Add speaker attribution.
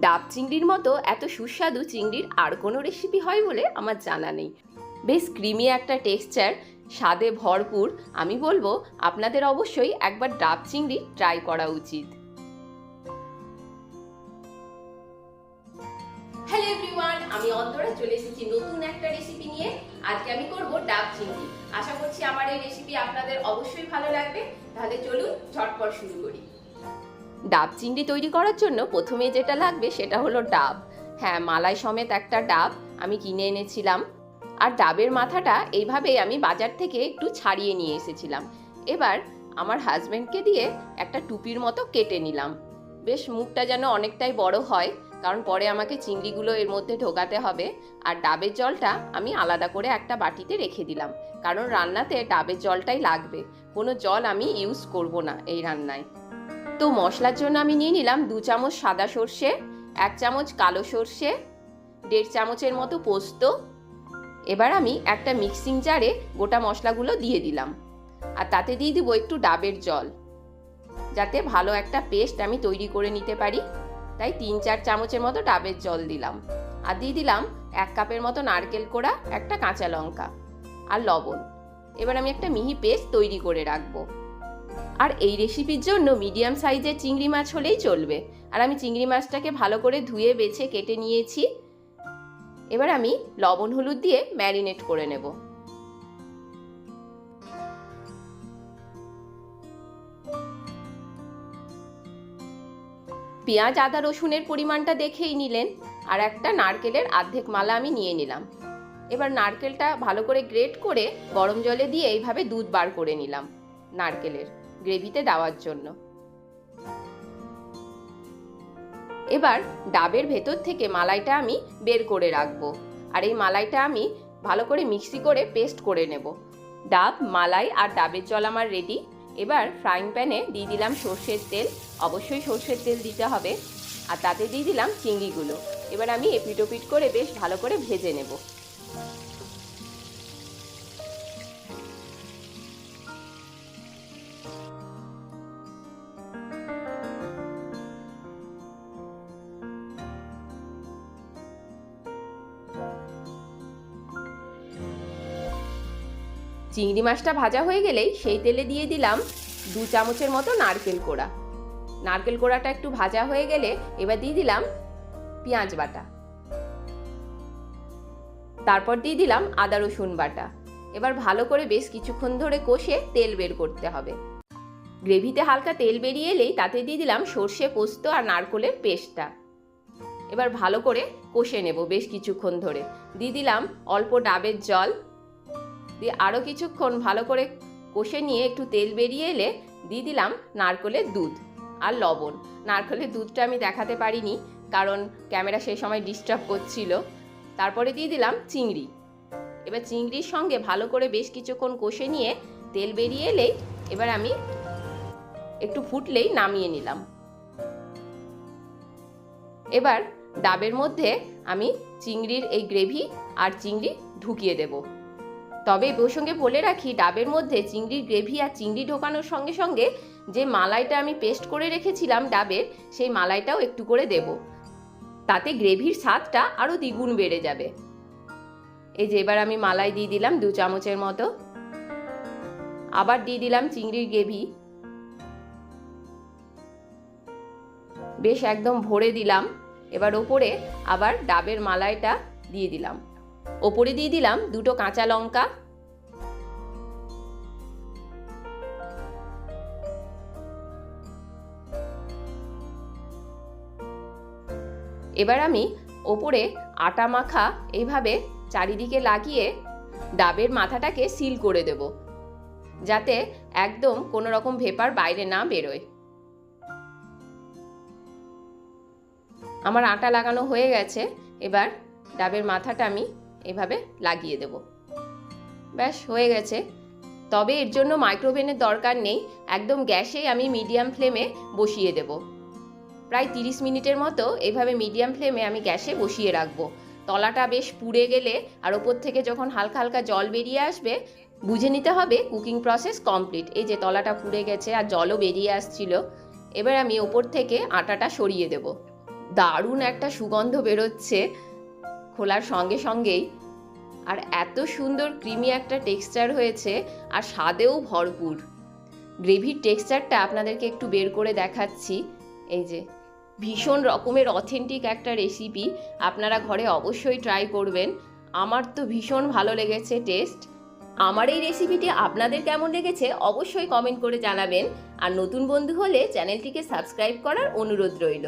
Speaker 1: ডাব চিংড়ির মতো এত সুস্বাদু চিংড়ির আর কোনো রেসিপি হয় বলে আমার জানা নেই। বেশ ক্রিমি একটা টেক্সচার স্বাদে ভরপুর। আমি বলব, আপনাদের অবশ্যই একবার ডাব চিংড়ি ট্রাই করা উচিত। হ্যালো এভরিওয়ান আমি অন্তরা, চলে এসেছি নতুন একটা রেসিপি নিয়ে। আজকে আমি করব ডাব চিংড়ি। আশা করছি আমার এই রেসিপি আপনাদের অবশ্যই ভালো লাগবে। তাহলে চলুন ঝটপট শুরু করি। ডাব চিংড়ি তৈরি করার জন্য প্রথমে যেটা লাগবে সেটা হলো ডাব। হ্যাঁ মালাই সমেত একটা ডাব আমি কিনে এনেছিলাম। আর ডাবের মাথাটা এইভাবেই আমি বাজার থেকে একটু ছাড়িয়ে নিয়ে এসেছিলাম। এবার আমার হাজব্যান্ডকে দিয়ে একটা টুপির মতো কেটে নিলাম। বেশ, মুখটা যেন অনেকটাই বড় হয়, কারণ পরে আমাকে চিংড়িগুলো এর মধ্যে ঢোকাতে হবে। আর ডাবের জলটা আমি আলাদা করে একটা বাটিতে রেখে দিলাম, কারণ রান্নাতে ডাবের জলটাই লাগবে। কোনো জল আমি ইউজ করব না এই রান্নায়। তো মশলার জন্য আমি নিয়ে নিলাম দু চামচ সাদা সর্ষে, এক চামচ কালো সর্ষে, দেড় চামচের মতো পোস্ত। এবার আমি একটা মিক্সিং জারে গোটা মশলাগুলো দিয়ে দিলাম। আর তাতে দিয়ে দিব একটু ডাবের জল। যাতে ভালো একটা পেস্ট আমি তৈরি করে নিতে পারি। তাই তিন চার চামচের মতো ডাবের জল দিলাম। আর দিয়ে দিলাম এক কাপের মতো নারকেল কোড়া, একটা কাঁচা লঙ্কা আর লবণ। এবার আমি একটা মিহি পেস্ট তৈরি করে রাখব। আর এই রেসিপির জন্য মিডিয়াম সাইজের চিংড়ি মাছ হলেই চলবে। আর আমি চিংড়ি মাছটাকে ভালো করে ধুয়ে, বেছে, কেটে নিয়েছি। এবার আমি লবণ, হলুদ দিয়ে ম্যারিনেট করে নেব। পেঁয়াজ, আদা, রসুনের পরিমাণটা দেখেই নিলেন। আর একটা নারকেলের আর্ধেক মালা আমি নিয়ে নিলাম। এবার নারকেলটা ভালো করে গ্রেট করে গরম জলে দিয়ে এইভাবে দুধ বার করে নিলাম নারকেলের। গ্রেভিতে দেওয়ার জন্য। এবার ডাবের ভেতর থেকে মালাইটা আমি বের করে রাখব। আর এই মালাইটা আমি ভালো করে মিক্সি করে পেস্ট করে নেব। ডাব, মালাই আর ডাবের জল আমার রেডি এবার ফ্রাইং প্যানে দিয়ে দিলাম সর্ষের তেল। অবশ্যই সর্ষের তেল দিতে হবে। আর তাতে দিয়ে দিলাম চিংড়িগুলো। এবার আমি এপিটোপিট করে বেশ ভালো করে ভেজে নেব। চিংড়ি মাছটা ভাজা হয়ে গেলেই সেই তেলে দিয়ে দিলাম দু চামচের মতো নারকেল কোড়া। নারকেল কোড়াটা একটু ভাজা হয়ে গেলে এবার দিয়ে দিলাম পেঁয়াজ বাটা। তারপর দিয়ে দিলাম আদা রসুন বাটা। এবার ভালো করে বেশ কিছুক্ষণ ধরে কষে তেল বের করতে হবে। গ্রেভিতে হালকা তেল বেরিয়ে এলেই তাতে দিয়ে দিলাম সর্ষে, পোস্ত আর নারকোলের পেস্টটা। এবার ভালো করে কষে নেব বেশ কিছুক্ষণ ধরে। দিয়ে দিলাম অল্প ডাবের জল দিয়ে আরও কিছুক্ষণ ভালো করে কষে নিয়ে একটু তেল বেরিয়ে এলে দিয়ে দিলাম নারকলের দুধ আর লবণ। নারকলের দুধটা আমি দেখাতে পারিনি, কারণ ক্যামেরা সেই সময় ডিস্টার্ব করছিল। তারপরে দিয়ে দিলাম চিংড়ি। এবার চিংড়ির সঙ্গে ভালো করে বেশ কিছুক্ষণ কষে নিয়ে তেল বেরিয়ে এলেই এবার আমি একটু ফুটলেই নামিয়ে নিলাম। এবার ডাবের মধ্যে আমি চিংড়ির এই গ্রেভি আর চিংড়ি ঢুকিয়ে দেবো। তবে এই প্রসঙ্গে বলে রাখি, ডাবের মধ্যে চিংড়ির গ্রেভি আর চিংড়ি ঢোকানোর সঙ্গে সঙ্গে যে মালাইটা আমি পেস্ট করে রেখেছিলাম ডাবের, সেই মালাইটাও একটু করে দেব। তাতে গ্রেভির স্বাদটা আরও দ্বিগুণ বেড়ে যাবে। এই যে এবার আমি মালাই দিয়ে দিলাম দু চামচের মতো। আবার দিয়ে দিলাম চিংড়ির গ্রেভি। বেশ একদম ভরে দিলাম। এবার ওপরে আবার ডাবের মালাইটা দিয়ে দিলাম। ওপরে দিয়ে দিলাম দুটো কাঁচা লঙ্কা। এবার আমি ওপরে আটা মাখা এইভাবে চারিদিকে লাগিয়ে ডাবের মাথাটাকে সিল করে দেব, যাতে একদম কোনো রকম ভেপার বাইরে না বেরোয়। আমার আটা লাগানো হয়ে গেছে, এবার ডাবের মাথাটা আমি এভাবে লাগিয়ে দেব। ব্যাস, হয়ে গেছে। তবে এর জন্য মাইক্রোওভেনের দরকার নেই। একদম গ্যাসেই আমি মিডিয়াম ফ্লেমে বসিয়ে দেব। প্রায় তিরিশ মিনিটের মতো এভাবে মিডিয়াম ফ্লেমে আমি গ্যাসে বসিয়ে রাখব। তলাটা বেশ পুড়ে গেলে আর ওপর থেকে যখন হালকা হালকা জল বেরিয়ে আসবে, বুঝে নিতে হবে কুকিং প্রসেস কমপ্লিট। এই যে তলাটা পুড়ে গেছে আর জলও বেরিয়ে আসছিল। এবার আমি ওপর থেকে আটাটা সরিয়ে দেব। দারুণ একটা সুগন্ধ বেরোচ্ছে। খোলার সঙ্গে সঙ্গেই। আর এত সুন্দর ক্রিমি একটা টেক্সচার হয়েছে আর স্বাদেও ভরপুর। গ্রেভির টেক্সচারটা আপনাদেরকে একটু বের করে দেখাচ্ছি। এই যে, ভীষণ রকমের অথেন্টিক একটা রেসিপি আপনারা ঘরে অবশ্যই ট্রাই করবেন। আমার তো ভীষণ ভালো লেগেছে টেস্ট আমার এই রেসিপিটি আপনাদের কেমন লেগেছে অবশ্যই কমেন্ট করে জানাবেন। আর নতুন বন্ধু হলে চ্যানেলটিকে সাবস্ক্রাইব করার অনুরোধ রইল।